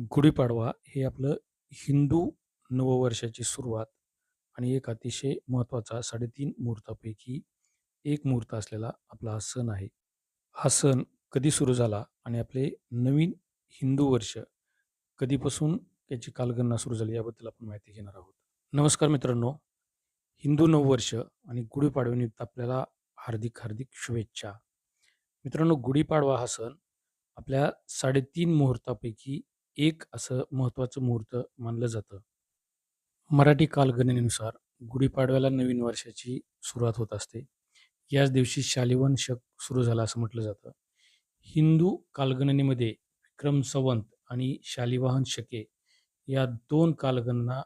गुढीपाडवा हे आपलं हिंदू नववर्षाची सुरुवात आणि एक अतिशय महत्त्वाचा साडेतीन मुहूर्तापैकी एक मुहूर्त असलेला आपला हा सण आहे. हा सण कधी सुरू झाला आणि आपले नवीन हिंदू वर्ष कधीपासून त्याची कालगणना सुरू झाली याबद्दल आपण माहिती घेणार आहोत. नमस्कार मित्रांनो. हिंदू नववर्ष आणि गुढीपाडव्यानिमित्त आपल्याला हार्दिक हार्दिक शुभेच्छा. मित्रांनो गुढीपाडवा हा सण आपल्या साडेतीन मुहूर्तापैकी एक असं महत्त्वाचं मुहूर्त मानलं जातं. मराठी कालगणनेनुसार गुढीपाडव्याला नवीन वर्षाची सुरुवात होत असते. याच दिवशी शालिवन शक सुरू झाला असं म्हटलं जातं. हिंदू कालगणनेमध्ये विक्रम संवंत आणि शालिवाहन शके या दोन कालगणना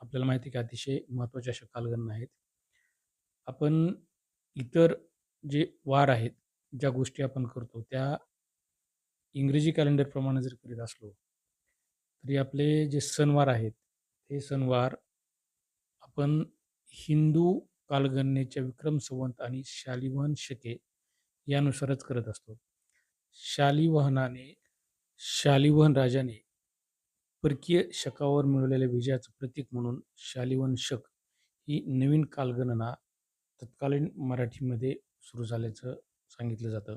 आपल्याला माहिती आहे की अतिशय महत्त्वाच्या अशा कालगणना आहेत. आपण इतर जे वार आहेत ज्या गोष्टी आपण करतो त्या इंग्रजी कॅलेंडरप्रमाणे जर करीत असलो तरी आपले जे सणवार आहेत ते सणवार आपण हिंदू कालगणनेच्या विक्रम संवंत आणि शालिवाहन शके यानुसारच करत असतो. शालिवाहनाने शालिवाहन राजाने परकीय शकावर मिळवलेल्या विजयाचं प्रतीक म्हणून शालिवाहन शक ही नवीन कालगणना तत्कालीन मराठीमध्ये सुरू झाल्याचं सांगितलं जातं.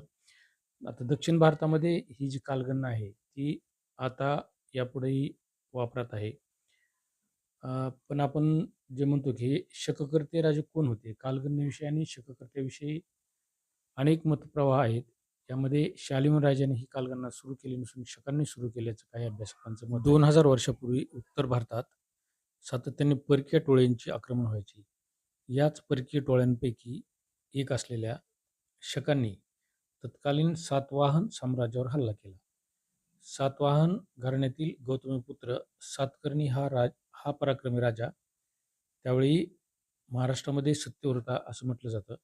आता दक्षिण भारतामध्ये ही जी कालगणना आहे ती आता यापुढेही वापरात आहे. पण आपण जे म्हणतो की हे शककर्ते राजे कोण होते? कालगणनेविषयी आणि शककर्त्याविषयी अनेक मतप्रवाह आहेत. यामध्ये शालिमन राजाने ही कालगणना सुरू केली नसून शकांनी सुरू केल्याचं काही अभ्यासकांचं मत दोन हजार वर्षापूर्वी उत्तर भारतात सातत्याने परकीय टोळ्यांची आक्रमण व्हायची. याच परकीय टोळ्यांपैकी एक असलेल्या शकांनी तत्कालीन सातवाहन साम्राज्यावर हल्ला केला. सातवाहन घराण्यातील गौतमीपुत्र सातकर्णी हा राज हा पराक्रमी राजा. त्यावेळी महाराष्ट्रामध्ये सत्यव्रता असं म्हटलं जातं.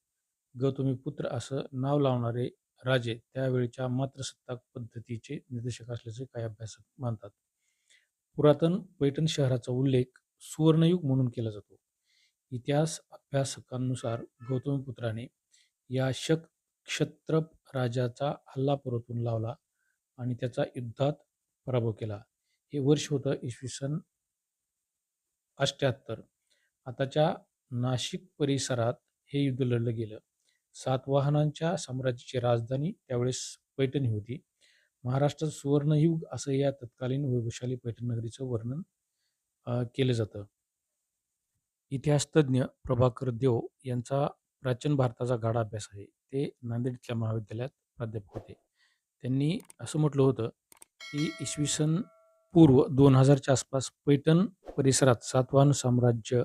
गौतमीपुत्र असं नाव लावणारे राजे त्यावेळच्या मात्रसत्ताक पद्धतीचे निर्देशक असल्याचे काही अभ्यासक मानतात. पुरातन पैठण शहराचा उल्लेख सुवर्णयुग म्हणून केला जातो. इतिहास अभ्यासकांनुसार गौतमीपुत्राने या शक क्षत्रप राजाचा हल्ला परतून लावला. आणि त्याचा युद्धात पराभव केला. हे वर्ष होतं इसवी सन अष्ट्याहत्तर आताच्या नाशिक परिसरात हे युद्ध लढलं गेलं. सातवाहनांच्या साम्राज्याची राजधानी त्यावेळेस पैठणी होती. महाराष्ट्रात सुवर्णयुग असं या तत्कालीन वैभवशाली पैठण नगरीचं वर्णन केलं जातं. इतिहासतज्ञ प्रभाकर देव यांचा प्राचीन भारताचा गाढा अभ्यास आहे. ते नांदेडच्या महाविद्यालयात प्राध्यापक होते. त्यांनी असं म्हटलं होतं की इसवी सन पूर्व दोन हजारच्या आसपास पैठण परिसरात सातवाहन साम्राज्य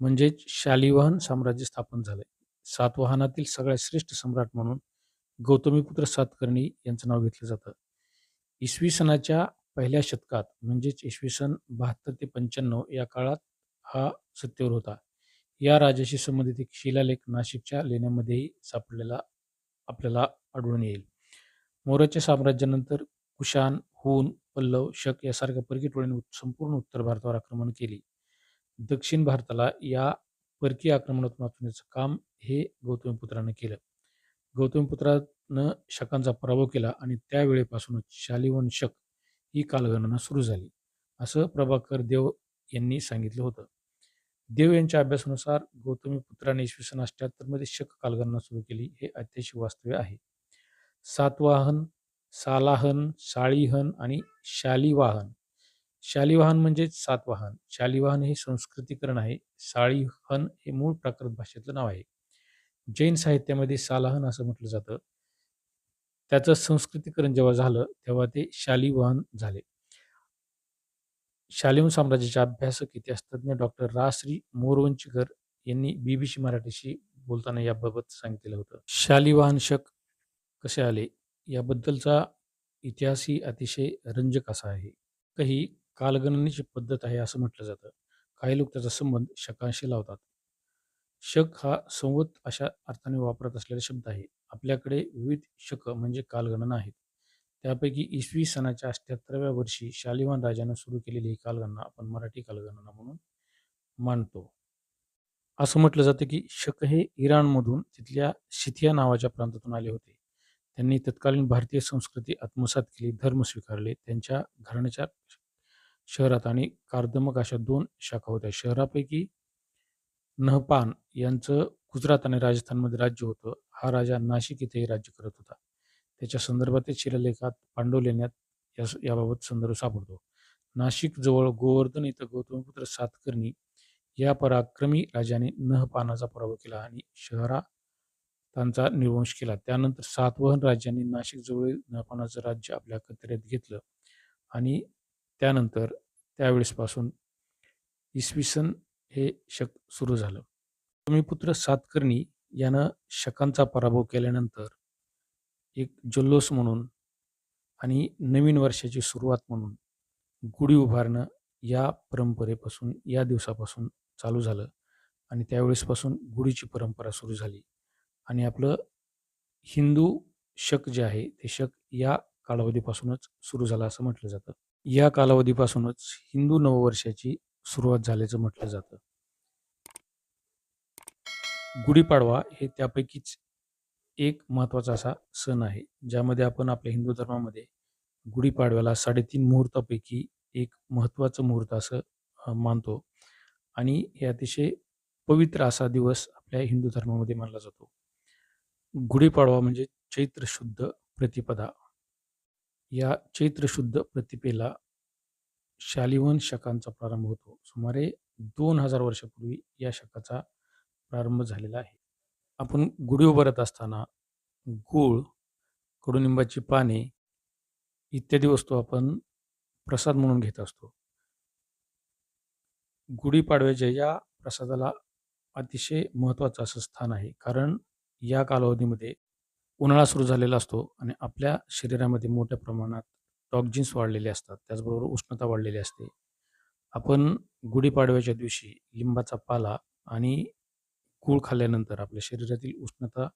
म्हणजेच शालिवाहन साम्राज्य स्थापन झालंय. सातवाहनातील सगळ्यात श्रेष्ठ सम्राट म्हणून गौतमीपुत्र सातकर्णी यांचं नाव घेतलं जातं. इसवी सनाच्या पहिल्या शतकात म्हणजेच इसवी सन बहात्तर ते पंच्याण्णव या काळात हा सत्तेवर होता. या राजाशी संबंधित एक शिलालेख नाशिकच्या लेण्यामध्येही सापडलेला आपल्याला आढळून येईल. मौर्याच्या साम्राज्यानंतर कुशान हून पल्लव शक यासारख्या परकी टोळ्यांनी संपूर्ण उत्तर भारतावर आक्रमण केली. दक्षिण भारताला या परकीय आक्रमणात वाचवण्याचं काम हे गौतमीपुत्रानं केलं. गौतमीपुत्रानं शकांचा पराभव केला आणि त्यावेळेपासूनच शालिवन शक ही कालगणना सुरू झाली असं प्रभाकर देव यांनी सांगितलं होतं. देव यांच्या अभ्यासानुसार गौतमीपुत्राने इसवी सन अष्ट्याहत्तरमध्ये शक कालगणना सुरू केली हे अतिशय वास्तव्य आहे. सातवाहन सालाहन साळीहन आणि शालिवाहन. शालिवाहन म्हणजे सातवाहन. शालिवाहन हे संस्कृतीकरण आहे. साळीहन हे मूळ प्राकृत भाषेतलं नाव आहे. जैन साहित्यामध्ये सालाहन असं म्हटलं जातं. त्याचं संस्कृतीकरण जेव्हा झालं तेव्हा ते शालिवाहन झाले. शालिवन साम्राज्याचे अभ्यासक इतिहासतज्ञ डॉक्टर राश्री मोरवंचीकर यांनी बीबीसी मराठीशी बोलताना याबाबत सांगितलेलं होतं. शालिवाहन शक कसे आले? याबद्दलचा इतिहासही अतिशय रंजक असा आहे. काही कालगणनेची पद्धत आहे असं म्हटलं जातं. काही लोक त्याचा संबंध शकांशी लावतात. शक हा संवत अशा अर्थाने वापरत असलेला शब्द आहे. आपल्याकडे विविध शक म्हणजे कालगणना आहेत. त्यापैकी इसवी सनाच्या अठ्ठ्याहत्तराव्या वर्षी शालिवान राजानं सुरू केलेली ही कालगणना आपण मराठी कालगणना म्हणून मानतो. असं म्हटलं जातं की शक हे इराणमधून तिथल्या शिथिया नावाच्या प्रांतातून आले होते. त्यांनी तत्कालीन भारतीय संस्कृती आत्मसात केली धर्म स्वीकारले. त्यांच्या घराण्याच्या शहरात आणि कारदमक अशा दोन शाखा होत्या. शहरापैकी नहपान यांचं गुजरात आणि राजस्थानमध्ये राज्य होतं. हा राजा नाशिक इथेही राज्य करत होता. त्याच्या संदर्भातील शिलालेखात पांडवलेण्यात या याबाबत संदर्भ सापडतो. नाशिक जवळ गोवर्धन इथं गौतमपुत्र सातकर्णी या पराक्रमी राजाने नहपानाचा पराभव केला आणि शहरा त्यांचा निर्वंश केला. त्यानंतर सातवहन राज्यांनी नाशिकजवळील जवळील राज्य आपल्या कत्र्यात घेतलं आणि त्यानंतर त्यावेळेसपासून इसवी सन हे शक सुरू झालं. पुत्र सातकर्णी यानं शकांचा पराभव केल्यानंतर एक जल्लोष म्हणून आणि नवीन वर्षाची सुरुवात म्हणून गुढी उभारणं या परंपरेपासून या दिवसापासून चालू झालं आणि त्यावेळेसपासून गुढीची परंपरा सुरू झाली. आणि आपलं हिंदू शक जे आहे ते शक या कालावधीपासूनच सुरू झालं असं म्हटलं जातं. या कालावधीपासूनच हिंदू नववर्षाची सुरुवात झाल्याचं म्हटलं जातं. गुढीपाडवा हे त्यापैकीच एक महत्त्वाचा असा सण आहे ज्यामध्ये आपण आपल्या हिंदू धर्मामध्ये गुढीपाडव्याला साडेतीन मुहूर्तापैकी एक महत्त्वाचं मुहूर्त असं मानतो. आणि हे अतिशय पवित्र असा दिवस आपल्या हिंदू धर्मामध्ये मानला जातो. गुढीपाडवा म्हणजे चैत्र शुद्ध प्रतिपदा. या चैत्र शुद्ध प्रतिपेला शालिवन शकांचा प्रारंभ होतो. सुमारे दोन हजार वर्षापूर्वी या शकाचा प्रारंभ झालेला आहे. आपण गुढी उभारत असताना गूळ कडुनिंबाची पाने इत्यादी वस्तू आपण प्रसाद म्हणून घेत असतो. गुढीपाडव्याच्या या प्रसादाला अतिशय महत्त्वाचं असं स्थान आहे. कारण या कालावधीमध्ये उन्हाळा सुरू झालेला असतो आणि आपल्या शरीरामध्ये मोठ्या प्रमाणात टॉक्जिन्स वाढलेले असतात. त्याचबरोबर उष्णता वाढलेली असते. आपण गुढीपाडव्याच्या दिवशी लिंबाचा पाला आणि गूळ खाल्ल्यानंतर आपल्या शरीरातील उष्णता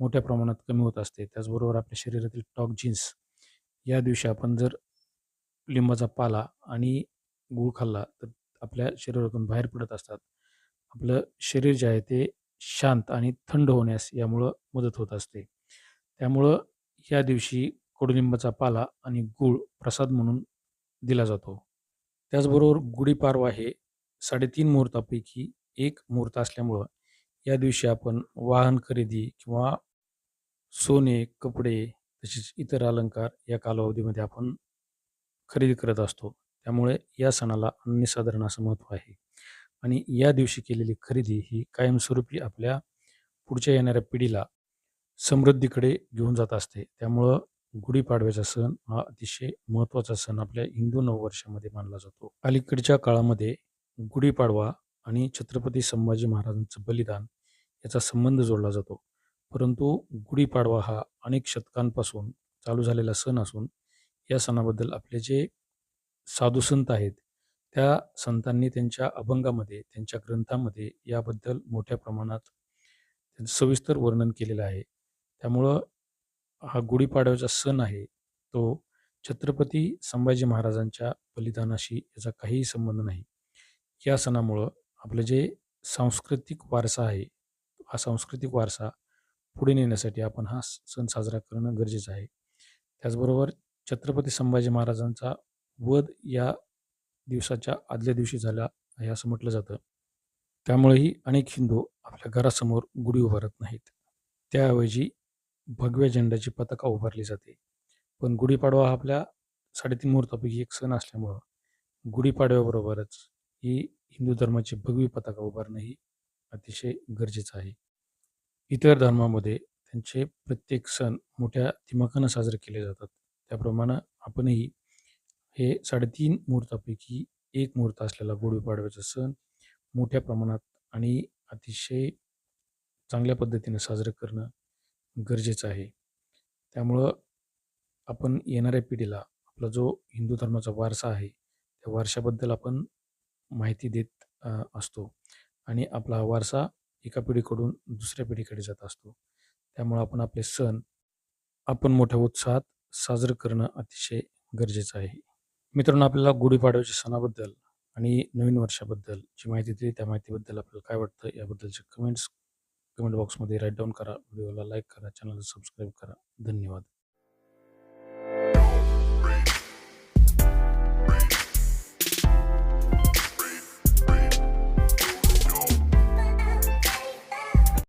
मोठ्या प्रमाणात कमी होत असते. त्याचबरोबर आपल्या शरीरातील टॉक्जिन्स या दिवशी आपण जर लिंबाचा पाला आणि गूळ खाल्ला तर आपल्या शरीरातून बाहेर पडत असतात. आपलं शरीर जे आहे ते शांत आणि थंड होण्यास यामुळं मदत होत असते. त्यामुळं या दिवशी कडुलिंबाचा पाला आणि गूळ प्रसाद म्हणून दिला जातो. त्याचबरोबर गुढीपारवा हे साडेतीन मुहूर्तापैकी एक मुहूर्त असल्यामुळं या दिवशी आपण वाहन खरेदी किंवा सोने कपडे तसेच इतर अलंकार या कालावधीमध्ये आपण खरेदी करत असतो. त्यामुळे या सणाला अनन्यसाधारण असं महत्त्व आहे. आणि या दिवशी केलेली खरेदी ही कायमस्वरूपी आपल्या पुढच्या येणाऱ्या पिढीला समृद्धीकडे घेऊन जात असते. त्यामुळं गुढीपाडव्याचा सण हा अतिशय महत्त्वाचा सण आपल्या हिंदू नववर्षामध्ये मानला जातो. अलीकडच्या काळामध्ये गुढीपाडवा आणि छत्रपती संभाजी महाराजांचं बलिदान याचा संबंध जोडला जातो. परंतु गुढीपाडवा हा अनेक शतकांपासून चालू झालेला सण असून या सणाबद्दल आपले जे साधू संत आहेत त्या संतांनी त्यांच्या अभंगामध्ये त्यांच्या ग्रंथामध्ये याबद्दल मोठ्या प्रमाणात सविस्तर वर्णन केलेलं आहे. त्यामुळं हा गुढीपाडव्याचा सण आहे तो छत्रपती संभाजी महाराजांच्या बलिदानाशी याचा काहीही संबंध नाही. या सणामुळं आपलं जे सांस्कृतिक वारसा आहे हा सांस्कृतिक वारसा पुढे नेण्यासाठी आपण हा सण साजरा करणं गरजेचं आहे. त्याचबरोबर छत्रपती संभाजी महाराजांचा वध या दिवसाच्या आदल्या दिवशी झाला आहे असं म्हटलं जातं. त्यामुळेही अनेक हिंदू आपल्या घरासमोर गुढी उभारत नाहीत. त्याऐवजी भगव्या झेंड्याची पताका उभारली जाते. पण गुढीपाडवा हा आपल्या साडेतीन मुहूर्तापैकी एक सण असल्यामुळं गुढीपाडव्याबरोबरच ही हिंदू धर्माची भगवी पताका उभारणं ही अतिशय गरजेचं आहे. इतर धर्मामध्ये त्यांचे प्रत्येक सण मोठ्या दिमाखानं साजरे केले जातात. त्याप्रमाणे आपणही हे साडेतीन मुहूर्तापैकी एक मुहूर्त असलेला गुढीपाडव्याचा सण मोठ्या प्रमाणात आणि अतिशय चांगल्या पद्धतीने साजरं करणं गरजेचं आहे. त्यामुळं आपण येणाऱ्या पिढीला आपला जो हिंदू धर्माचा वारसा आहे त्या वारशाबद्दल आपण माहिती देत असतो आणि आपला हा वारसा एका पिढीकडून दुसऱ्या पिढीकडे जात असतो. त्यामुळं आपण आपले सण आपण मोठ्या उत्साहात साजरं करणं अतिशय गरजेचं आहे. मित्रांनो आपल्याला गुढीपाडव्याच्या सणाबद्दल आणि नवीन वर्षाबद्दल जी माहिती दिली त्या माहितीबद्दल आपल्याला काय वाटतं याबद्दलचे कमेंट्स कमेंट बॉक्समध्ये राईट डाऊन करा. व्हिडिओला लाईक करा चॅनलला सबस्क्राईब करा. धन्यवाद.